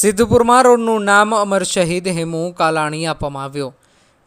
સિદ્ધપુરમાં રોડનું નામ અમર શહીદ હેમુ કાલાણી આપવામાં આવ્યું.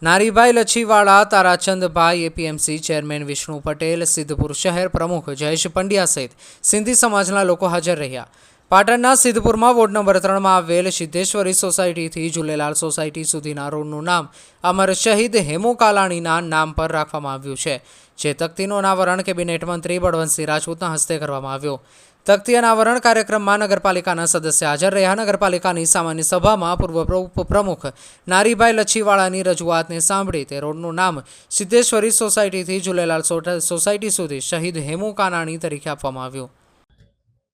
નારીભાઈ લચ્છીવાળા તારાચંદભાઈ એપીએમસી ચેરમેન વિષ્ણુ પટેલ, સિદ્ધપુર શહેર પ્રમુખ જયેશ પંડ્યા સહિત સિંધી સમાજના લોકો હાજર રહ્યા. પાટણના સિદ્ધપુરમાં વોર્ડ નંબર ત્રણમાં આવેલ સિદ્ધેશ્વરી સોસાયટીથી ઝૂલેલાલ સોસાયટી સુધીના રોડનું નામ અમર શહીદ હેમુ કાલાણીના નામ પર રાખવામાં આવ્યું છે. જે તકતીનું અનાવરણ કેબિનેટ મંત્રી બળવંતસિંહ રાજપૂતના હસ્તે કરવામાં આવ્યું. તકતી અનાવરણ કાર્યક્રમમાં નગરપાલિકાના સદસ્ય હાજર રહ્યા. નગરપાલિકાની સામાન્ય સભામાં પૂર્વ પ્ર- ઉપપ્રમુખ નારીભાઈ લચ્છીવાળાની રજૂઆતને સાંભળી તે રોડનું નામ સિદ્ધેશ્વરી સોસાયટીથી જુલેલાલ સોસાયટી સુધી શહીદ હેમુ કાનાણી તરીકે આપવામાં આવ્યું.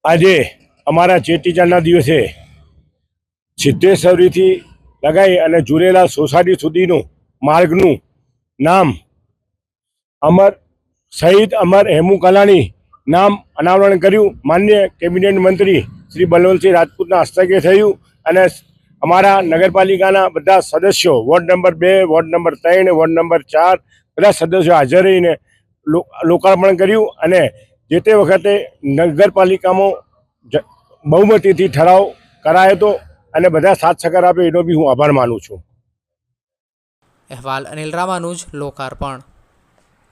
આજે અમારા ચેટીચાંદના દિવસે સિદ્ધેશ્વરીથી લગાઈ અને જુલેલાલ સોસાયટી સુધીનું માર્ગનું નામ અમર, શહીદ અમર હેમુ કલાણી નામ અનાવરણ કર્યું. માન્ય કેબિનેટ મંત્રી શ્રી બલવંતસિંહ રાજપૂતના હસ્તકે થયું અને અમારા નગરપાલિકાના બધા સદસ્યો વોર્ડ નંબર બે, વોર્ડ નંબર ત્રણ, વોર્ડ નંબર ચાર બધા સદસ્યો હાજર રહીને લોકાર્પણ કર્યું અને જે તે વખતે નગરપાલિકામાં બહુમતીથી ઠરાવ કરાયો હતો અને બધા સાથ સહકાર આપ્યો એનો બી હું આભાર માનું છું. અહેવાલ અનિલ રામાનુજ, લોકાર્પણ.